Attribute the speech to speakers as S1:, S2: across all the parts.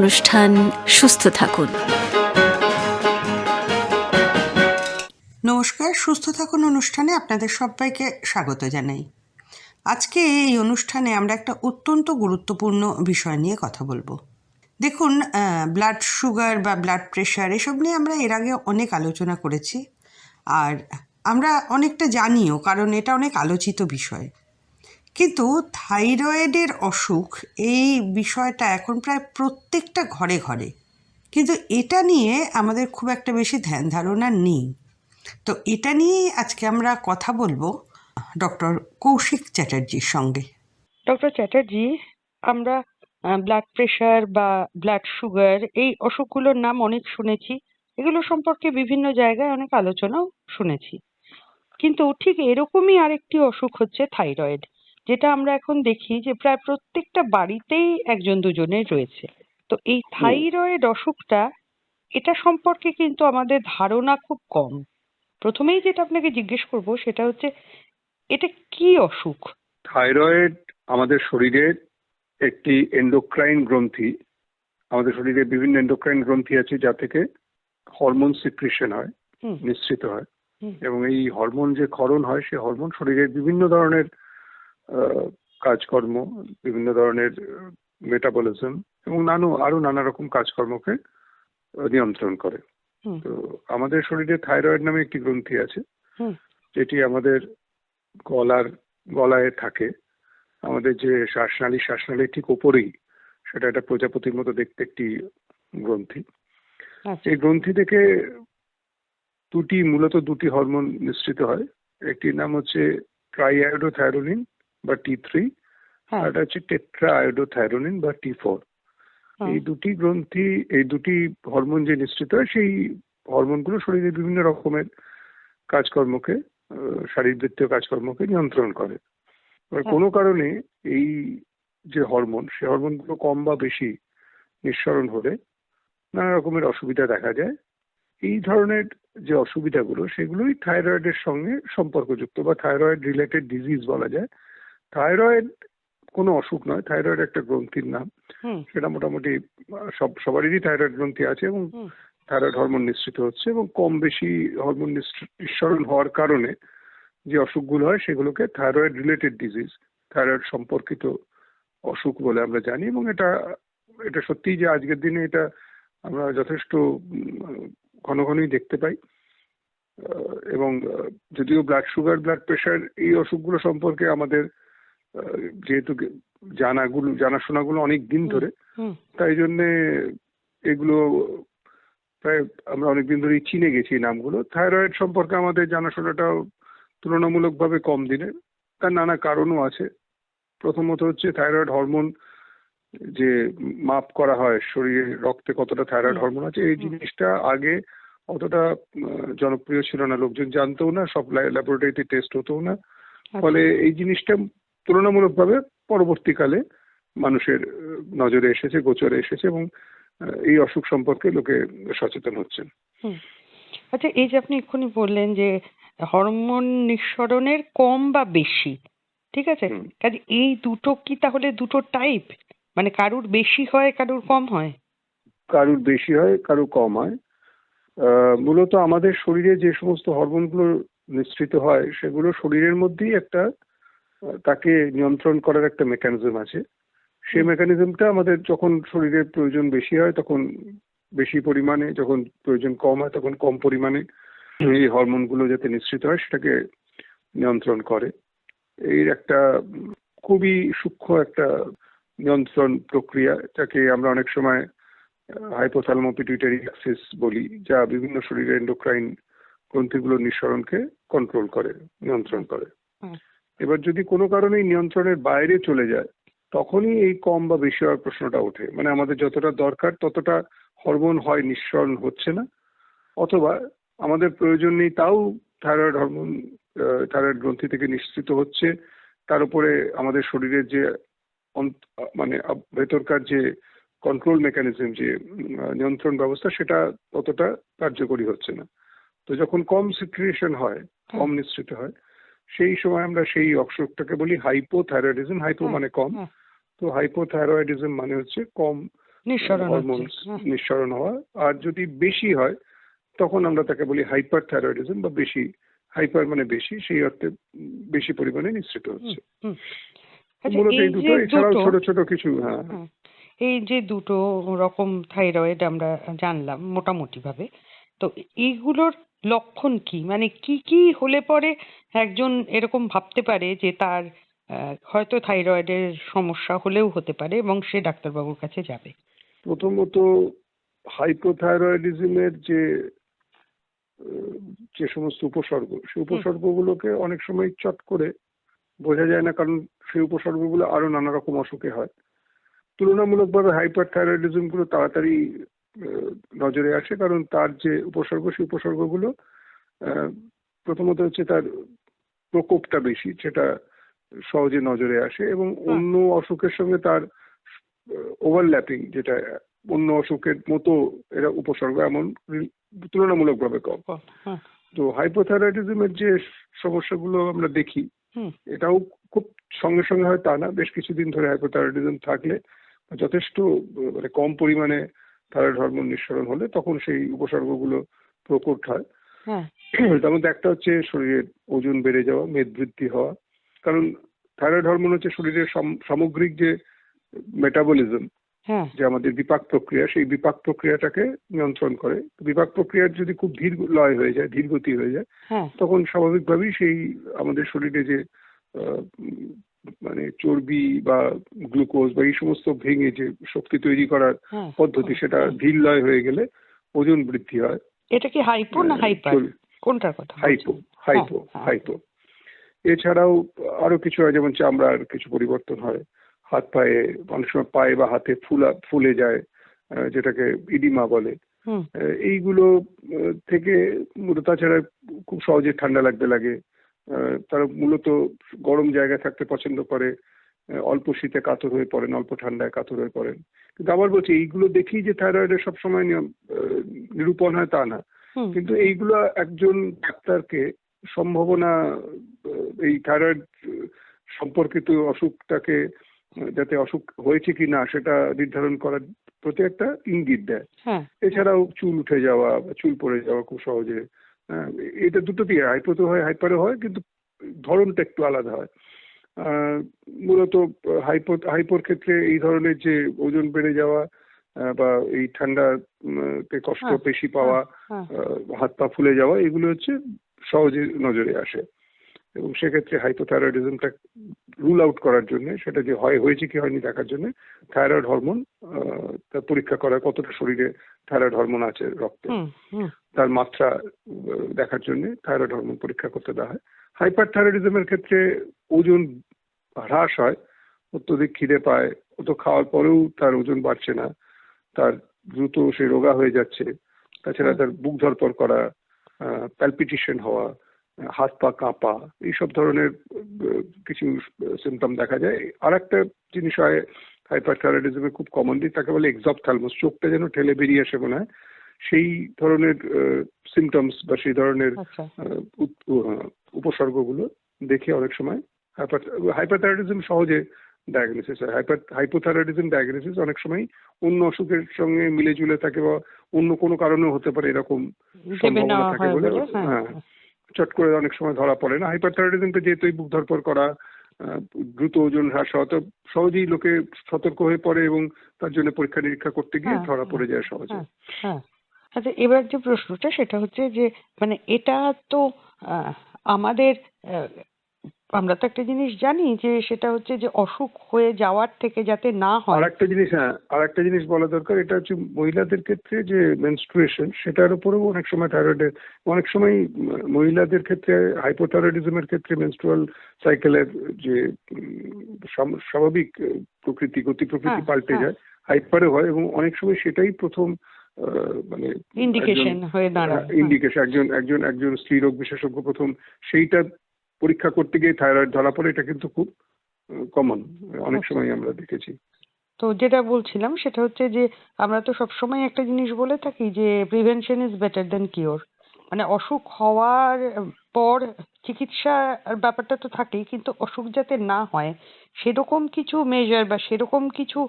S1: অনুষ্ঠান, সুস্থ থাকুন।
S2: নমস্কার, সুস্থ থাকুন অনুষ্ঠানে আপনাদের সবাইকে স্বাগত জানাই। আজকে এই অনুষ্ঠানে আমরা একটা অত্যন্ত গুরুত্বপূর্ণ বিষয় নিয়ে কথা বলব। দেখুন ব্লাড সুগার বা ব্লাড প্রেশার এসব নিয়ে আমরা এর আগে অনেক আলোচনা করেছি, আর আমরা অনেকটা জানিও, কারণ এটা অনেক আলোচিত বিষয়। কিন্তু থাইরয়েডের অসুখ এই বিষয়টা এখন প্রায় প্রত্যেকটা ঘরে ঘরে। কিন্তু এটা নিয়ে আমাদের খুব একটা বেশি ধ্যান ধারণা নেই। তো এটা নিয়েই আজকে আমরা কথা বলব ডক্টর কৌশিক চ্যাটার্জির সঙ্গে।
S3: ডক্টর চ্যাটার্জি, আমরা ব্লাড প্রেশার বা ব্লাড সুগার এই অসুখগুলোর নাম অনেক শুনেছি। এগুলো সম্পর্কে বিভিন্ন জায়গায় অনেক আলোচনাও শুনেছি। কিন্তু ঠিক এরকমই আরেকটি অসুখ হচ্ছে থাইরয়েড। যেটা আমরা এখন দেখি যে প্রায় প্রত্যেকটা বাড়িতেই একজন দুজনের রয়েছে। তো এই থাইরয়েড অসুখটা এটা সম্পর্কে কিন্তু আমাদের ধারণা খুব কম। প্রথমেই যেটা আপনাকে জিজ্ঞেস করব সেটা হচ্ছে এটা কি অসুখ?
S4: থাইরয়েড আমাদের শরীরের একটি এন্ডোক্রাইন গ্রন্থি। আমাদের শরীরে বিভিন্ন এন্ডোক্রাইন গ্রন্থি আছে যা থেকে হরমোন সিক্রেশন হয় নিশ্চিত হয়। এবং এই হরমোন যে ক্ষরণ হয় সেই হরমোন শরীরের বিভিন্ন ধরনের কাজকর্ম বিভিন্ন ধরনের মেটাবলিজম এবং নানু আরও নানা রকম কাজকর্মকে নিয়ন্ত্রণ করে। তো আমাদের শরীরে থাইরয়েড নামে একটি গ্রন্থি আছে। যেটি আমাদের গলার গলায় থাকে। আমাদের যে শ্বাসনালী শ্বাসনালীর ঠিক ওপরেই সেটা একটা প্রজাপতির মতো দেখতে একটি গ্রন্থি।
S3: আচ্ছা।
S4: এই গ্রন্থি থেকে দুটি মূলত দুটি হরমোন নিঃসৃত হয়। একটির নাম হচ্ছে ট্রাইআয়োডোথাইরোনিন বা টি থ্রি
S3: হ্যাঁ।
S4: আর হচ্ছে টেট্রা আয়োডোথাইরোনিন বা টি ফোর
S3: হ্যাঁ।
S4: এই দুটি গ্রন্থি এই দুটি হরমোন যে নিঃসৃত হয় সেই হরমোনগুলো শরীরের বিভিন্ন রকমের কাজকর্মকে শারীরবৃত্তীয় কাজকর্মকে নিয়ন্ত্রণ করে। এবার
S3: হ্যাঁ।
S4: কোনো কারণে এই যে হরমোন সে হরমোনগুলো কম বা বেশি নিঃসরণ হলে নানা রকমের অসুবিধা দেখা যায়। এই ধরনের যে অসুবিধাগুলো সেগুলোই থাইরয়েডের সঙ্গে সম্পর্কযুক্ত বা থাইরয়েড রিলেটেড ডিজিজ বলা যায়। থাইরয়েড কোনো অসুখ নয় থাইরয়েড একটা গ্রন্থির নাম। সেটা মোটামুটি সব সবারই থাইরয়েড গ্রন্থি আছে এবং থাইরয়েড হরমোন নিঃসৃত হচ্ছে এবং কম বেশি হরমোন নিঃসরণ হওয়ার কারণে যে অসুখগুলো হয় সেগুলোকে থাইরয়েড রিলেটেড ডিজিজ থাইরয়েড সম্পর্কিত অসুখ বলে আমরা জানি এবং এটা এটা সত্যিই যে আজকের দিনে এটা আমরা যথেষ্ট ঘন ঘনই দেখতে পাই। এবং যদিও ব্লাড সুগার ব্লাড প্রেশার এই অসুখগুলো সম্পর্কে আমাদের যেহেতু জানাগুলো জানাশোনাগুলো অনেক দিন ধরে তাই জন্যে এগুলো প্রায় আমরা অনেকদিন ধরেই চিনে গেছি নামগুলো। থাইরয়েড সম্পর্কে আমাদের জানাশোনাটাও তুলনামূলকভাবে কম দিনের তার নানা কারণও আছে। প্রথমত হচ্ছে থাইরয়েড হরমোন যে মাপ করা হয় শরীরে রক্তে কতটা থাইরয়েড হরমোন আছে এই জিনিসটা আগে অতটা জনপ্রিয় ছিল না। লোকজন জানতেও না সব ল্যাবরেটরিতে টেস্ট হতো না।
S3: আচ্ছা।
S4: ফলে এই জিনিসটা তুলনামূলকভাবে পরবর্তীকালে মানুষের নজরে এসেছে গোচরে এসেছে এবং এই অসুখ সম্পর্কে লোকে সচেতন হচ্ছেন।
S3: আচ্ছা এই যে আপনি এক্ষুনি বললেন যে হরমোন নিঃসরণের কম বা বেশি ঠিক আছে? কাজে এই দুটো কি তাহলে দুটো টাইপ মানে কারুর বেশি হয় কারুর কম হয়?
S4: কারুর বেশি হয় কারুর কম হয়। আহ, মূলত আমাদের শরীরে যে সমস্ত হরমোনগুলো নিঃসৃত হয় সেগুলো শরীরের মধ্যেই একটা তাকে নিয়ন্ত্রণ করার একটা মেকানিজম আছে সেই। মেকানিজমটা আমাদের যখন শরীরের প্রয়োজন বেশি হয় তখন বেশি পরিমাণে যখন প্রয়োজন কম হয় তখন কম পরিমাণে এই হরমোনগুলো যাতে নিঃসৃত হয় সেটাকে নিয়ন্ত্রণ করে এর একটা খুবই সূক্ষ্ম একটা নিয়ন্ত্রণ প্রক্রিয়া যাকে আমরা অনেক সময় হাইপোথ্যালামো পিটুইটারি অ্যাক্সিস বলি যা বিভিন্ন শরীরের এন্ডোক্রাইন গ্রন্থিগুলোর নিঃসরণকে কন্ট্রোল করে নিয়ন্ত্রণ করে। এবার যদি কোনো কারণে নিয়ন্ত্রণের বাইরে চলে যায় তখনই এই কম বা বেশি হওয়ার প্রশ্নটা ওঠে। মানে আমাদের যতটা দরকার ততটা হরমোন হয় নিঃসরণ হচ্ছে না। অথবা আমাদের প্রয়োজন নেই তাও থাইরয়েড হরমোন থাইরয়েড গ্রন্থি থেকে নিঃসৃত হচ্ছে। তার উপরে আমাদের শরীরের যে মানে ভেতরকার যে কন্ট্রোল মেকানিজম যে নিয়ন্ত্রণ ব্যবস্থা সেটা ততটা কার্যকরী হচ্ছে না। তো যখন কম সিক্রিয়েশন হয় কম নিঃসৃত হয় সেই সময় আমরা সেই অসুখটাকে বলি হাইপোথাইরয়েডিজম হাইপো মানে কম। তো হাইপোথাইরয়েডিজম মানে হচ্ছে কম
S3: নিঃসরণ
S4: হরমোন। নিঃসরণ হওয়া। আর যদি বেশি হয় তখন আমরা তাকে বলি হাইপার থাইরয়েডিজম বা বেশি হাইপার মানে বেশি সেই অর্থে বেশি পরিমাণে নিঃসৃত হচ্ছে।
S3: আচ্ছা
S4: মূলত
S3: এই
S4: দুটো এছাড়াও ছোট ছোট কিছু হ্যাঁ।
S3: হ্যাঁ, এই যে দুটো রকম থাইরয়েড আমরা জানলাম মোটামুটি ভাবে তো এইগুলোর লক্ষণ কি? মানে কি কি হলে পরে একজন এরকম ভাবতে পারে যে তার হয়তো থাইরয়েডের সমস্যা হলেও হতে পারে এবং সে ডাক্তারবাবুর কাছে যাবে?
S4: প্রথমত হাইপোথাইরয়েডিজমের যে যে সমস্ত উপসর্গ সেই উপসর্গগুলোকে অনেক সময় চট করে বোঝা যায় না কারণ সেই উপসর্গগুলো আরও নানা রকম অসুখে হয়। তুলনামূলকভাবে হাইপার থাইরয়েডিজমগুলো তাড়াতাড়ি নজরে আসে কারণ তার যে উপসর্গ সেই উপসর্গগুলো প্রথমত হচ্ছে তার প্রকোপটা বেশি সেটা সহজে নজরে আসে এবং অন্য অসুখের সঙ্গে তার ওভারল্যাপিং যেটা অন্য অসুখের মতো এরা উপসর্গ এমন তুলনামূলকভাবে কম।
S3: হ্যাঁ।
S4: তো হাইপোথাইরয়েডিজমের যে সমস্যাগুলো আমরা দেখি এটাও খুব সঙ্গে সঙ্গে হয় তা না বেশ কিছুদিন ধরে হাইপোথাইরয়েডিজম থাকলে যথেষ্ট মানে কম পরিমাণে থাইরয়েড হরমোন নিঃসরণ হলে তখন সেই উপসর্গগুলো প্রকট হয়।
S3: হ্যাঁ।
S4: তার মধ্যে একটা হচ্ছে শরীরের ওজন বেড়ে যাওয়া মেদ বৃদ্ধি হওয়া। কারণ থাইরয়েড হরমোন হচ্ছে শরীরের সামগ্রিক যে মেটাবলিজম
S3: হ্যাঁ।
S4: যে আমাদের বিপাক প্রক্রিয়া সেই বিপাক প্রক্রিয়াটাকে নিয়ন্ত্রণ করে। বিপাক প্রক্রিয়ার যদি খুব ধীর লয় হয়ে যায় ধীর গতি হয়ে যায়
S3: হ্যাঁ।
S4: তখন স্বাভাবিকভাবেই সেই আমাদের শরীরে যে মানে চর্বি বা গ্লুকোজ বা এই সমস্ত ভেঙে যে শক্তি তৈরি করার
S3: হ্যাঁ।
S4: পদ্ধতি সেটা ধীর হয়ে গেলে ওজন বৃদ্ধি হয়।
S3: এটা কি হাইপো না হাইপার কোনটার কথা
S4: হাইপো? হাইপো
S3: হ্যাঁ,
S4: হাইপো এছাড়াও আরও কিছু হয় যেমন চামড়ার কিছু পরিবর্তন হয়। হাত পায়ে অনেক সময় পায়ে বা হাতে ফুলা ফুলে যায় যেটাকে ইডিমা বলে। এইগুলো থেকে তাছাড়া খুব সহজে ঠান্ডা লাগতে লাগে। তারা মূলত গরম জায়গায় থাকতে পছন্দ করে অল্প শীতে কাতর হয়ে পড়েন অল্প ঠান্ডায় কাতর হয়ে পড়েন। কিন্তু আবার বলছি এইগুলো দেখেই যে থাইরয়েডের সবসময় নিয়ম- নিরূপণ হয় তা না। কিন্তু এইগুলো একজন ডাক্তারকে সম্ভাবনা এই থাইরয়েড সম্পর্কিত অসুখটাকে যাতে অসুখ হয়েছে কি না সেটা নির্ধারণ করার প্রতি একটা ইঙ্গিত দেয়।
S3: হ্যাঁ।
S4: এছাড়াও চুল উঠে যাওয়া বা চুল পড়ে যাওয়া খুব সহজে এটা দুটো দুটোতেই হাইপোতে হয় হাইপারে হয় কিন্তু ধরনটা একটু আলাদা হয়। আহ, মূলত হাইপো হাইপোর ক্ষেত্রে এই ধরনের যে ওজন বেড়ে যাওয়া বা এই ঠান্ডা উম, তে কষ্ট
S3: বেশি
S4: পেশি পাওয়া
S3: হ্যাঁ
S4: হাত পা ফুলে যাওয়া এগুলো হচ্ছে সহজে নজরে আসে। এবং সেক্ষেত্রে হাইপোথাইরয়েডিজমটা রুল আউট করার জন্য সেটা যে হয় হয়েছে কি হয়নি দেখার জন্য থাইরয়েড হরমোন তার পরীক্ষা করা কতটা শরীরে থাইরয়েড হরমোন আছে রক্তে। তার মাত্রা দেখার জন্য থাইরয়েড হরমোন পরীক্ষা করতে দেওয়া হয়। হাইপার থাইরয়েডিজমের ক্ষেত্রে ওজন হ্রাস হয় অত্যধিক খিদে পায় অত খাওয়ার পরেও তার ওজন বাড়ছে না তার দ্রুত সে রোগা হয়ে যাচ্ছে তাছাড়া তার বুক ধরপড় করা প্যালপিটেশন হওয়া হাত পা কাঁপা এইসব ধরনের কিছু সিমটম দেখা যায়। আর একটা জিনিস হয় হাইপার থাইরয়েডিজমে খুব কমনলি তাকে বলে এক্সপথ্যালমাস চোখটা যেন ঠেলে বেরিয়ে আসে মনে হয় সেই ধরনের সিমটমস বা সেই ধরনের
S3: আচ্ছা।
S4: উপসর্গগুলো দেখে অনেক সময় হাইপারথাইরয়েডিজম সহজে ডায়াগনোসিস হয়। হাইপার হাইপোথাইরয়েডিজম ডায়াগনোসিস অনেক সময় অন্য অসুখের সঙ্গে মিলে ঝুলে থাকে বা অন্য কোনো কারণেও হতে পারে এরকম সম্ভাবনা থাকে বলে
S3: বলে হ্যাঁ।
S4: হ্যাঁ। চট করে অনেক সময় ধরা পড়ে না। হাইপারথাইরয়েডিজমটা যেহেতু বুক ধরপড় করা দ্রুত ওজন হ্রাস হওয়া তো সহজেই লোকে সতর্ক হয়ে পড়ে এবং তার জন্য পরীক্ষা নিরীক্ষা করতে গিয়ে
S3: হ্যাঁ,
S4: ধরা পড়ে
S3: হ্যাঁ,
S4: যায় সহজে।
S3: হ্যাঁ হ্যাঁ। আচ্ছা এবার যে প্রশ্নটা সেটা হচ্ছে যে মানে এটা তো আহ, আমাদের আমরা তো একটা জিনিস জানি যে সেটা হচ্ছে যে অসুখ হয়ে যাওয়ার থেকে যাতে না হয়
S4: একটা জিনিস হ্যাঁ আর একটা জিনিস বলা দরকার এটা হচ্ছে মহিলাদের ক্ষেত্রে যে মেনস্ট্রুয়েশন সেটার উপরেও অনেক সময় থাইরয়েডের অনেক সময় মহিলাদের ক্ষেত্রে হাইপোথাইরয়েডিজমের ক্ষেত্রে মেনস্ট্রুয়াল সাইকেলের যে স্বাভাবিক প্রকৃতি গতি প্রকৃতি
S3: হ্যাঁ,
S4: পাল্টে
S3: হ্যাঁ।
S4: যায় হাইপারে হয় এবং অনেক সময় সেটাই প্রথম মানে
S3: ইন্ডিকেশন হয়ে দাঁড়ায় হ্যাঁ।
S4: ইন্ডিকেশন একজন একজন একজন স্ত্রী রোগ বিশেষজ্ঞ প্রথম সেইটা পরীক্ষা করতে গিয়ে থাইরয়েড ধরা পড়ে এটা কিন্তু খুব কমন অনেক। সময় আমরা দেখেছি।
S3: তো যেটা বলছিলাম সেটা হচ্ছে যে আমরা তো সবসময় একটা জিনিস বলে থাকি যে prevention is better than cure মানে অসুখ হওয়ার পর চিকিৎসার ব্যাপারটা তো থাকেই কিন্তু অসুখ যাতে না হয় সেরকম কিছু মেজার বা সেরকম কিছু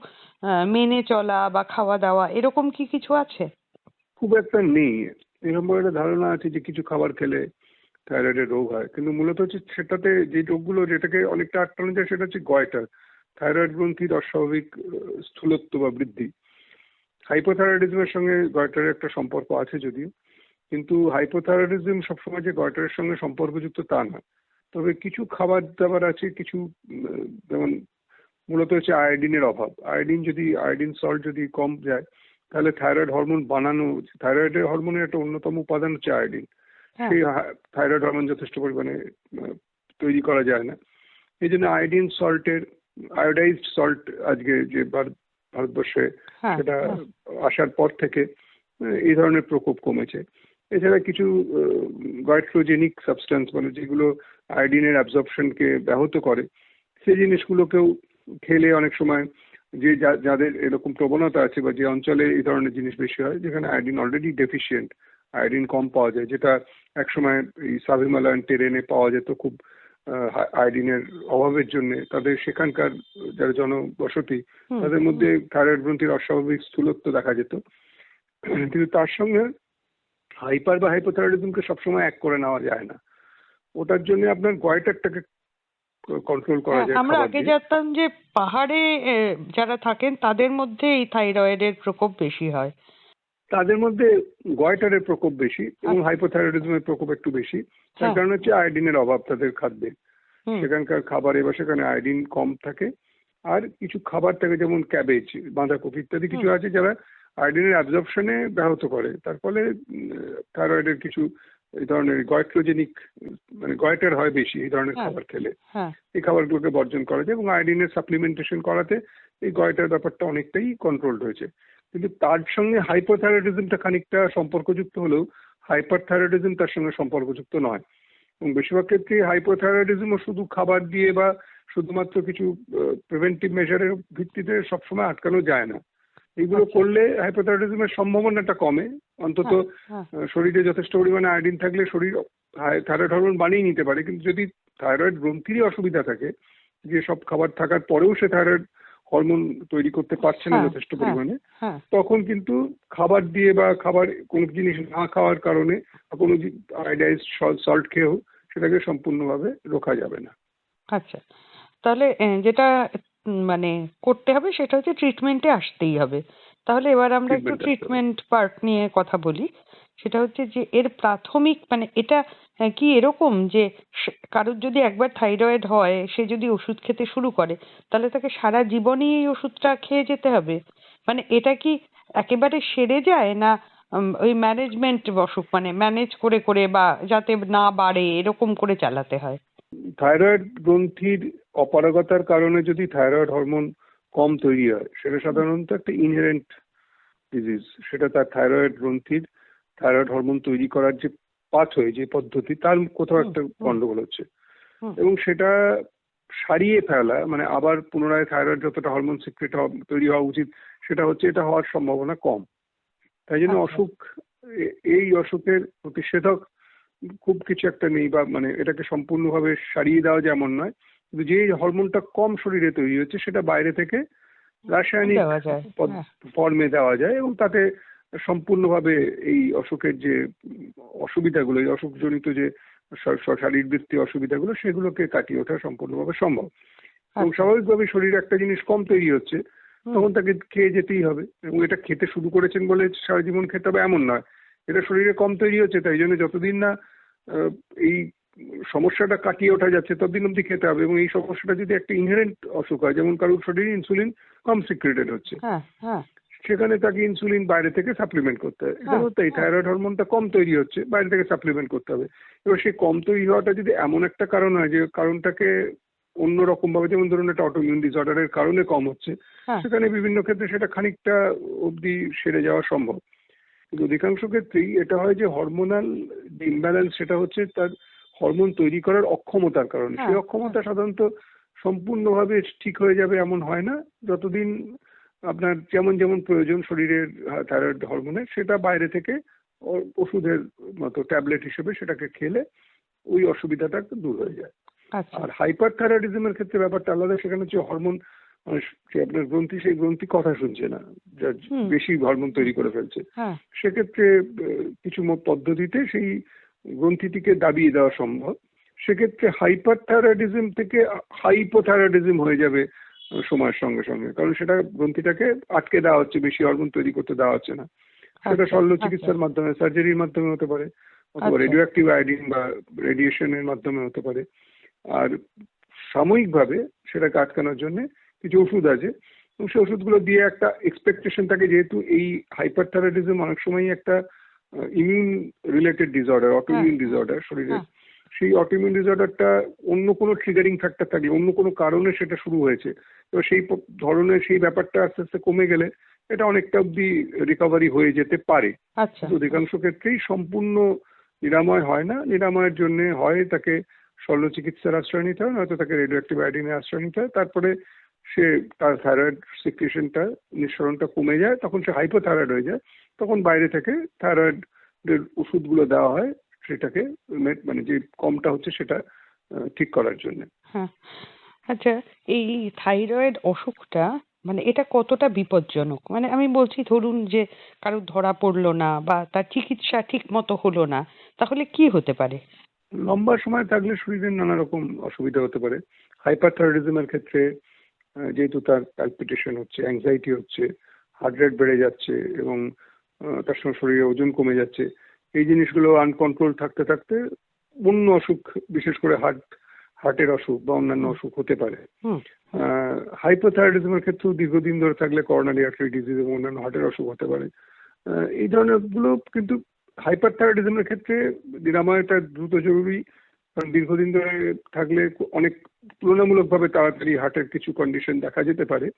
S3: মেনে চলা বা খাওয়া দাওয়া এরকম কি কিছু আছে?
S4: খুব একটা নেই। এরকম একটা ধারণা আছে যে কিছু খাবার খেলে থাইরয়েডের রোগ হয়। কিন্তু মূলত হচ্ছে সেটাতে যে রোগগুলো যেটাকে অনেকটা আটকানো যায় সেটা হচ্ছে গয়টার থাইরয়েড গ্রন্থির অস্বাভাবিক স্থূলত্ব বা বৃদ্ধি। হাইপোথাইরয়েডিজমের সঙ্গে গয়টারের একটা সম্পর্ক আছে যদিও, কিন্তু হাইপোথাইরয়েডিজম সবসময় যে গয়টারের সঙ্গে সম্পর্কযুক্ত তা না। তবে কিছু খাবার দাবার আছে, কিছু যেমন মূলত হচ্ছে আয়োডিনের অভাব। আয়োডিন যদি আয়োডিন সল্ট যদি কম যায়, তাহলে থাইরয়েড হরমোন বানানো থাইরয়েডের হরমোনের একটা অন্যতম উপাদান হচ্ছে আয়োডিন সেই থাইরয়েড হরমোন যথেষ্ট পরিমাণে তৈরি করা যায় না। এই জন্য আয়োডিন সল্টের আয়োডাইজড সল্ট আজকে যে ভারতবর্ষে
S3: হ্যাঁ
S4: সেটা
S3: হ্যাঁ,
S4: আসার পর থেকে এই ধরনের প্রকোপ কমেছে। এছাড়া কিছু গয়ট্রোজেনিক সাবস্টেন্স মানে যেগুলো আয়োডিনের অ্যাবজর্পশনকে ব্যাহত করে সেই জিনিসগুলোকেও খেলে অনেক সময় যে যাদের এরকম প্রবণতা আছে বা যে অঞ্চলে এই ধরনের জিনিস বেশি হয় যেখানে আয়োডিন অলরেডি ডেফিসিয়েন্ট আয়োডিন কম পাওয়া যায় যেটা একসময় এই সাব টেরেনে পাওয়া যেত খুব আয়োডিনের অভাবের জন্য। তাদের সেখানকার যারা জনবসতি তাদের মধ্যে থাইরয়েড গ্রন্থির অস্বাভাবিক স্থূলত্ব দেখা যেত। কিন্তু তার সঙ্গে হাইপার বা হাইপোথাইরয়েডিজমকে সবসময় এক করে নেওয়া যায় না। ওটার জন্য আপনার গয়টারটাকে কন্ট্রোল করা
S3: হ্যাঁ,
S4: যায়
S3: আমরা আগে জানতাম যে পাহাড়ে যারা থাকেন তাদের মধ্যে এই থাইরয়েডের প্রকোপ বেশি হয়।
S4: তাদের মধ্যে গয়টারের প্রকোপ বেশি এবং
S3: আচ্ছা।
S4: হাইপোথাইরয়েডিজমের প্রকোপ একটু বেশি। তার
S3: হ্যাঁ।
S4: কারণ হচ্ছে আয়োডিনের অভাব তাদের খাদ্যে। সেখানকার খাবারে বা সেখানে আয়োডিন কম থাকে। আর কিছু খাবার থাকে যেমন ক্যাবেজ বাঁধাকপি ইত্যাদি কিছু আছে যারা আয়োডিনের অ্যাবজর্পশনে ব্যাহত করে। তার ফলে থাইরয়েডের কিছু এই ধরনের গয়ট্রোজেনিক মানে গয়টার হয় বেশি এই ধরনের
S3: হ্যাঁ।
S4: খাবার খেলে।
S3: হ্যাঁ।
S4: এই খাবারগুলোকে বর্জন করা যায় এবং আয়োডিনের সাপ্লিমেন্টেশন করাতে এই গয়টার ব্যাপারটা অনেকটাই কন্ট্রোলড হয়েছে। কিন্তু তার সঙ্গে হাইপোথাইরয়েডিজমটা খানিকটা সম্পর্কযুক্ত হলেও হাইপার থাইরয়েডিজম তার সঙ্গে সম্পর্কযুক্ত নয়। এবং বেশিরভাগ ক্ষেত্রে হাইপোথাইরয়েডিজমও শুধু খাবার দিয়ে বা শুধুমাত্র কিছু প্রিভেন্টিভ মেজারের ভিত্তিতে সবসময় আটকানো যায় না। এগুলো
S3: আচ্ছা।
S4: করলে হাইপোথাইরয়েডিজমের সম্ভাবনাটা কমে। অন্তত
S3: হ্যাঁ,
S4: শরীরে যথেষ্ট পরিমাণে আয়োডিন থাকলে শরীর থাইরয়েড হরমোন বানিয়ে নিতে পারে। কিন্তু যদি থাইরয়েড গ্রন্থিরই অসুবিধা থাকে যে সব খাবার থাকার পরেও সে থাইরয়েড হরমোন তৈরি করতে পারছে না
S3: হ্যাঁ,
S4: যথেষ্ট
S3: হ্যাঁ।
S4: পরিমাণে
S3: হ্যাঁ।
S4: তখন কিন্তু খাবার দিয়ে বা খাবার কোনো জিনিস না খাওয়ার কারণে বা কোনো আয়োডাইজ সল্ট খেয়েও সেটাকে সম্পূর্ণভাবে রোখা যাবে না।
S3: আচ্ছা তাহলে যেটা মানে করতে হবে সেটা হচ্ছে ট্রিটমেন্টে আসতেই হবে। তাহলে এবার আমরা একটু ট্রিটমেন্ট পার্ট নিয়ে কথা বলি। সেটা হচ্ছে যে এর প্রাথমিক মানে এটা আহ, কি এরকম যে কারোর যদি একবার থাইরয়েড হয় সে যদি ওষুধ খেতে শুরু করে তাহলে তাকে সারা জীবনই এই ওষুধটা খেয়ে যেতে হবে? মানে এটা কি একেবারে সেরে যায় না ওই ম্যানেজমেন্ট অসুখ মানে ম্যানেজ করে করে বা যাতে না বাড়ে এরকম করে চালাতে হয়?
S4: থাইরয়েড গ্রন্থির অপারগতার কারণে যদি থাইরয়েড হরমোন কম তৈরি হয় সেটা সাধারণত একটা ইনহেরেন্ট ডিজিজ সেটা তার থাইরয়েড গ্রন্থির থাইরয়েড হরমোন তৈরি করার যে পাথওয়ে যে পদ্ধতি তার কোথাও একটা গন্ডগোল হচ্ছে। এবং সেটা সারিয়ে ফেলা মানে আবার পুনরায় থাইরয়েড যতটা হরমোন সিক্রেট তৈরি হওয়া উচিত সেটা হচ্ছে এটা হওয়ার সম্ভাবনা কম। তাই জন্য
S3: আচ্ছা।
S4: অসুখ এই অসুখের প্রতিষেধক খুব কিছু একটা নেই বা মানে এটাকে সম্পূর্ণভাবে সারিয়ে দেওয়া যেমন নয় কিন্তু যে হরমোনটা কম শরীরে তৈরি হচ্ছে সেটা বাইরে থেকে রাসায়নিক
S3: হ্যাঁ।
S4: ফর্মে দেওয়া যায় এবং তাতে সম্পূর্ণভাবে এই অসুখের যে অসুবিধাগুলো এই অসুখজনিত যে শ- শ- শারীরবৃত্তি অসুবিধাগুলো সেগুলোকে কাটিয়ে ওঠা সম্পূর্ণভাবে সম্ভব। এবং
S3: আচ্ছা।
S4: স্বাভাবিকভাবে শরীরে একটা জিনিস কম তৈরি হচ্ছে তখন তাকে খেয়ে যেতেই হবে। এবং এটা খেতে শুরু করেছেন বলে সারা জীবন খেতে হবে এমন নয়। এটা শরীরে কম তৈরি হচ্ছে তাই জন্য যতদিন না আহ, এই সমস্যাটা কাটিয়ে ওঠা যাচ্ছে ততদিন অব্দি খেতে হবে। এবং এই সমস্যাটা যদি একটা ইনহেরেন্ট অসুখ হয় যেমন কারোর শরীরে ইনসুলিন কম সিক্রেটেড হচ্ছে।
S3: হ্যাঁ হ্যাঁ।
S4: সেখানে তাকে ইনসুলিন বাইরে থেকে সাপ্লিমেন্ট করতে হবে। এটা
S3: হ্যাঁ,
S4: হচ্ছে থাইরয়েড হরমোনটা কম তৈরি হচ্ছে বাইরে থেকে সাপ্লিমেন্ট করতে হবে। এবার সেই কম তৈরি হওয়াটা যদি এমন একটা কারণ হয় যে কারণটাকে অন্যরকম ভাবে যেমন ধরুন একটা অটোমিউন ডিসঅর্ডারের কারণে কম হচ্ছে
S3: হ্যাঁ।
S4: সেখানে বিভিন্ন ক্ষেত্রে সেটা খানিকটা অবধি সেরে যাওয়া সম্ভব। কিন্তু অধিকাংশ ক্ষেত্রেই এটা হয় যে হরমোনাল যে ইমব্যালেন্স সেটা হচ্ছে তার হরমোন তৈরি করার অক্ষমতার কারণে।
S3: হ্যাঁ,
S4: সেই অক্ষমতা সাধারণত সম্পূর্ণভাবে ঠিক হয়ে যাবে এমন হয় না। যতদিন আপনার যেমন যেমন প্রয়োজন শরীরের থাইরয়েড হরমোনের সেটা বাইরে থেকে ওষুধের মতো ট্যাবলেট হিসেবে সেটাকে খেলে ওই অসুবিধাটা দূর হয়ে যায়।
S3: আচ্ছা।
S4: আর হাইপার থাইরয়েডিজমের ক্ষেত্রে ব্যাপারটা আলাদা সেখানে হচ্ছে হরমোন মানে যে আপনার গ্রন্থি সেই গ্রন্থি কথা শুনছে না যা বেশি হরমোন তৈরি করে ফেলছে।
S3: হ্যাঁ।
S4: সেক্ষেত্রে কিছু পদ্ধতিতে সেই গ্রন্থিটিকে দাবিয়ে দেওয়া সম্ভব। সেক্ষেত্রে হাইপার থাইরয়েডিজম থেকে হাইপোথাইরয়েডিজম হয়ে যাবে সময়ের সঙ্গে সঙ্গে কারণ সেটা গ্রন্থিটাকে আটকে দেওয়া হচ্ছে বেশি হরমোন তৈরি করতে দেওয়া হচ্ছে না সেটা
S3: আচ্ছা,
S4: শল্য
S3: আচ্ছা।
S4: চিকিৎসার মাধ্যমে সার্জারির মাধ্যমে হতে পারে অথবা। রেডিও অ্যাক্টিভ আয়োডিন বা রেডিয়েশনের মাধ্যমে হতে পারে আর সাময়িকভাবে সেটাকে আটকানোর জন্য কিছু ওষুধ আছে এবং সেই ওষুধগুলো দিয়ে একটা এক্সপেকটেশন থাকে যেহেতু এই হাইপার থাইরয়েডিজম অনেক সময় একটা immune related disorder autoimmune disorder শরীরে
S3: হ্যাঁ।
S4: সেই অটোইমিউন ডিসঅর্ডারটা অন্য কোনো ট্রিগারিং ফ্যাক্টর থাকলে অন্য কোনো কারণে সেটা শুরু হয়েছে এবার সেই ধরনের সেই ব্যাপারটা আস্তে আস্তে কমে গেলে এটা অনেকটা অব্দি রিকভারি হয়ে যেতে পারে।
S3: আচ্ছা।
S4: অধিকাংশ ক্ষেত্রেই সম্পূর্ণ নিরাময় হয় না। নিরাময়ের জন্য হয় তাকে শল্য চিকিৎসার আশ্রয় নিতে হয় নয়তো তাকে রেডিও অ্যাক্টিভ আয়োডিনের আশ্রয় নিতে হয়। তারপরে সে তার থাইরয়েড সিকুয়েশনটা নিঃসরণটা কমে যায়। তখন সে হাইপোথাইরয়েড হয়ে যায়। তখন বাইরে থেকে থাইরয়েডের ওষুধগুলো দেওয়া হয় সেটাকে মানে যে কমটা হচ্ছে সেটা ঠিক করার জন্য।
S3: হ্যাঁ। আচ্ছা এই থাইরয়েড অসুখটা মানে এটা কতটা বিপজ্জনক? মানে আমি বলছি ধরুন যে কারোর ধরা পড়ল না বা তার চিকিৎসা ঠিক মতো হলো না, তাহলে কি হতে পারে?
S4: লম্বা সময় থাকলে শরীরের নানা রকম অসুবিধা হতে পারে। হাইপার থাইরয়েডিজমের ক্ষেত্রে যেহেতু তার প্যালপিটেশন হচ্ছে অ্যাংজাইটি হচ্ছে হার্ট রেট বেড়ে যাচ্ছে এবং তার সঙ্গে শরীরে ওজন কমে যাচ্ছে, এই জিনিসগুলো আনকন্ট্রোল থাকতে থাকতে অন্য অসুখ, বিশেষ করে হার্ট হার্টের অসুখ বা অন্যান্য অসুখ হতে পারে। হাইপোথাইরয়েডিজমের ক্ষেত্রেও দীর্ঘদিন ধরে থাকলে করোনারি আর্টারি ডিজিজ এবং অন্যান্য হার্টের অসুখ হতে পারে। এই ধরনেরগুলো কিন্তু হাইপারথাইরয়েডিজমের ক্ষেত্রে নিরাময়টা দ্রুত জরুরি। কারণ দীর্ঘদিন ধরে থাকলে অনেক তুলনামূলকভাবে তাড়াতাড়ি হার্টের কিছু কন্ডিশন দেখা যেতে পারে।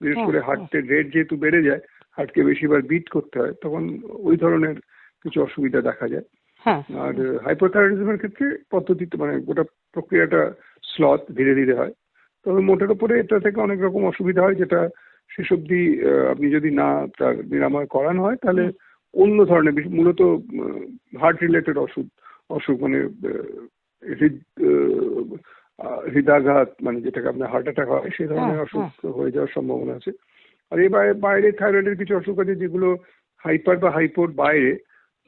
S4: বিশেষ
S3: হ্যাঁ,
S4: করে
S3: হ্যাঁ।
S4: হার্টের রেট যেহেতু বেড়ে যায় হার্টকে বেশিবার বিট করতে হয় তখন ওই ধরনের কিছু অসুবিধা দেখা যায়।
S3: হ্যাঁ।
S4: আর হাইপোথাইরয়েডিজমের ক্ষেত্রে পদ্ধতিতে মানে গোটা প্রক্রিয়াটা স্লথ ধীরে ধীরে হয়। তবে মোটের উপরে এটা থেকে অনেক রকম অসুবিধা হয় যেটা শেষ অব্দি আপনি যদি না তার নিরাময় করানো হয় তাহলে অন্য ধরনের মূলত হার্ট রিলেটেড অসুখ অসুখ মানে হৃদ হৃদাঘাত মানে যেটাকে আপনার হার্ট অ্যাটাক হয় সেই ধরনের
S3: হ্যাঁ,
S4: অসুখ হয়ে যাওয়ার সম্ভাবনা আছে। আর বাইরে বাইরে থাইরয়েডের কিছু অসুখ আছে যেগুলো হাইপার বা হাইপোর বাইরে।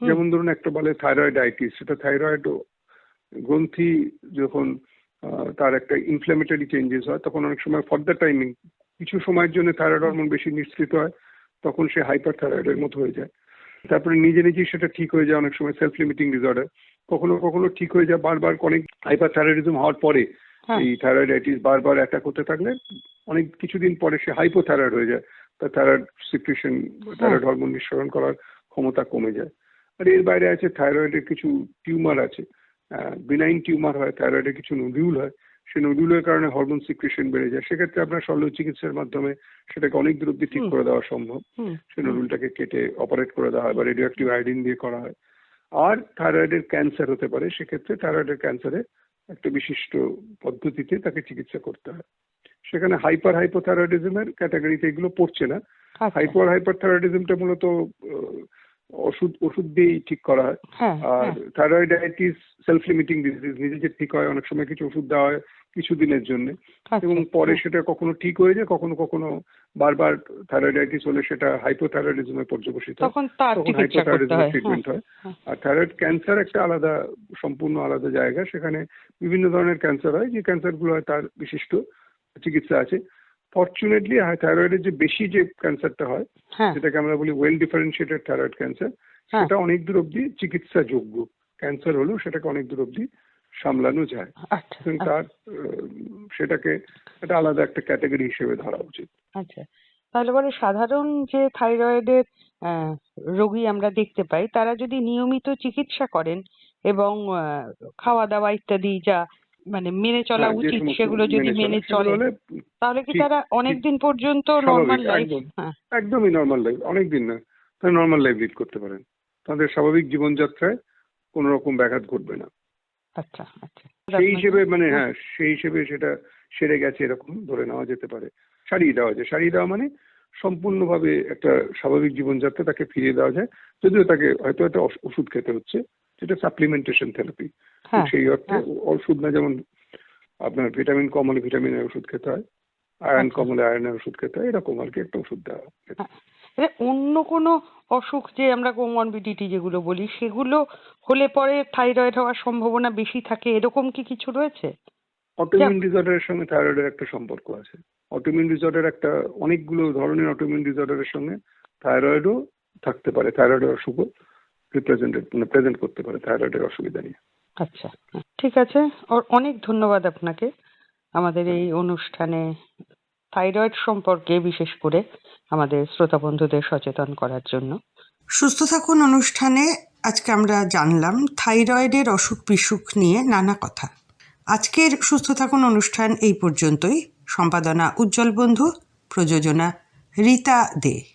S4: যেমন ধরুন একটা বলে থাইরয়েডাইটিস সেটা থাইরয়েড গ্রন্থি যখন তার একটা ইনফ্ল্যামেটরি চেঞ্জেস হয় তখন অনেক সময় ফর দ্য টাইমিং কিছু সময়ের জন্য থাইরয়েড হরমোন বেশি নিঃসৃত হয় তখন সে হাইপার থাইরয়েডের মতো হয়ে যায়। তারপরে নিজে নিজেই সেটা ঠিক হয়ে যায় অনেক সময় সেলফ লিমিটিং ডিসঅর্ডার কখনো কখনো ঠিক হয়ে যায় বারবার অনেক হাইপার থাইরয়েডিজম হওয়ার পরে
S3: হ্যাঁ।
S4: এই থাইরয়েডাইটিস বারবার অ্যাটাক হতে থাকলে অনেক কিছুদিন পরে সে হাইপোথাইরয়েড হয়ে যায় তার থাইরয়েড সিক্রেশন থাইরয়েড হরমোন নিঃসরণ করার ক্ষমতা কমে যায়। আর এর বাইরে আছে থাইরয়েডের কিছু টিউমার আছে বিনাইন টিউমার হয় থাইরয়েডের কিছু নডিউল হয় সেই নডিউলের কারণে হরমোন সিক্রেশন বেড়ে যায়। সেক্ষেত্রে আপনার শল্য চিকিৎসার মাধ্যমে সেটাকে অনেক দূর অব্দি ঠিক করে দেওয়া সম্ভব। সেই নডুলটাকে কেটে অপারেট করে দেওয়া হয় বা রেডিও অ্যাক্টিভ আয়োডিন দিয়ে করা হয়। আর থাইরয়েডের ক্যান্সার হতে পারে সেক্ষেত্রে থাইরয়েডের ক্যান্সারে একটা বিশিষ্ট পদ্ধতিতে তাকে চিকিৎসা করতে হয়। সেখানে হাইপার হাইপোথাইরয়েডিজমের ক্যাটাগরিতে এগুলো পড়ছে না।
S3: হাইপার
S4: হাইপার হাইপারথাইরয়েডিজমটা মূলত ওষুধ ওষুধ দিয়েই ঠিক করা হয়।
S3: হ্যাঁ
S4: আর
S3: হ্যাঁ।
S4: থাইরয়েডাইটিস সেলফ লিমিটিং ডিজিজ নিজে যে ঠিক হয় অনেক সময় কিছু ওষুধ দেওয়া হয় কিছুদিনের জন্য। এবং
S3: আচ্ছা।
S4: পরে সেটা কখনো ঠিক হয়ে যায় কখনো কখনো বারবার থাইরয়েডাইটিস হলে সেটা হাইপোথাইরয়েডিজমে পর্যবসিত হয়।
S3: তখন তার
S4: তখন
S3: চিকিৎসা
S4: হাইপোথাইরয়েডিজমের
S3: হ্যাঁ।
S4: ট্রিটমেন্ট হয়
S3: হ্যাঁ।
S4: আর থাইরয়েড ক্যান্সার একটা আলাদা সম্পূর্ণ আলাদা জায়গা। সেখানে বিভিন্ন ধরনের ক্যান্সার হয় যে ক্যান্সারগুলো হয় তার বিশিষ্ট চিকিৎসা আছে। ফর্চুনেটলি থাইরয়েডের যে বেশি যে ক্যান্সারটা হয়
S3: হ্যাঁ।
S4: যেটাকে আমরা বলি ওয়েল ডিফারেন্সিয়েটেড থাইরয়েড ক্যান্সার। সেটা অনেক দূর অব্দি চিকিৎসা যোগ্য ক্যান্সার হলেও সেটাকে অনেক দূর অব্দি সামলানো যায়।
S3: আচ্ছা
S4: তার সেটাকে একটা আলাদা একটা ক্যাটাগরি হিসেবে ধরা উচিত।
S3: আচ্ছা। তাহলে পরে সাধারণ যে থাইরয়েডের রোগী আমরা দেখতে পাই তারা যদি নিয়মিত চিকিৎসা করেন এবং খাওয়া দাওয়া ইত্যাদি যা মানে মেনে চলা
S4: হ্যাঁ,
S3: উচিত সেগুলো যদি মেনে
S4: চলে
S3: তাহলে কি তারা অনেক দিন পর্যন্ত নর্মাল লাইফ হ্যাঁ।
S4: একদমই নর্মাল লাইফ অনেক দিন না তারা নর্মাল লাইফ লিড করতে পারেন। তাদের স্বাভাবিক জীবনযাত্রায় কোনো রকম ব্যাঘাত ঘটবে না।
S3: আচ্ছা আচ্ছা।
S4: সেই হিসেবে মানে হ্যাঁ সেই হিসেবে সেটা সেরে গেছে এরকম ধরে নেওয়া যেতে পারে। সারিয়ে দেওয়া যায়। সারিয়ে দেওয়া মানে সম্পূর্ণভাবে একটা স্বাভাবিক জীবনযাত্রা তাকে ফিরিয়ে দেওয়া যায়। যদিও তাকে হয়তো একটা ওষুধ খেতে হচ্ছে। যেটা সাপ্লিমেন্টেশন থেরাপি
S3: হ্যাঁ
S4: সেই অর্থে ওষুধ না যেমন আপনার ভিটামিন কম হলে ভিটামিনের ওষুধ খেতে হয় আয়রন। কম হলে আয়রনের ওষুধ খেতে হয় এরকম আর কি একটা ওষুধ দেওয়া হয়।
S3: এ, অন্য কোনো অসুখ যে আমরা কোমরবিডিটি যেগুলো বলি সেগুলো হলে পরে থাইরয়েড হওয়ার সম্ভাবনা বেশি থাকে এরকম কি কিছু রয়েছে?
S4: অটোইমিউন ডিসঅর্ডারের সঙ্গে থাইরয়েডের একটা সম্পর্ক আছে। অটোইমিউন ডিসঅর্ডার একটা অনেকগুলো ধরনের অটোইমিউন ডিসঅর্ডারের সঙ্গে থাইরয়েডও থাকতে পারে থাইরয়েডের অসুখও। রিপ্রেজেন্টেড মানে প্রেজেন্ট করতে পারে থাইরয়েডের অসুবিধা নিয়ে।
S3: আচ্ছা ঠিক আছে। অ- অনেক ধন্যবাদ আপনাকে আমাদের এই অনুষ্ঠানে থাইরয়েড সম্পর্কে বিশেষ করে আমাদের শ্রোতা বন্ধুদের সচেতন করার জন্য।
S2: সুস্থ থাকুন অনুষ্ঠানে। আজকে আমরা জানলাম থাইরয়েডের অসুখ বিসুখ নিয়ে নানা কথা। আজকের সুস্থ থাকুন অনুষ্ঠান এই পর্যন্তই। সম্পাদনা উজ্জ্বল বন্ধু প্রযোজনা রীতা দে।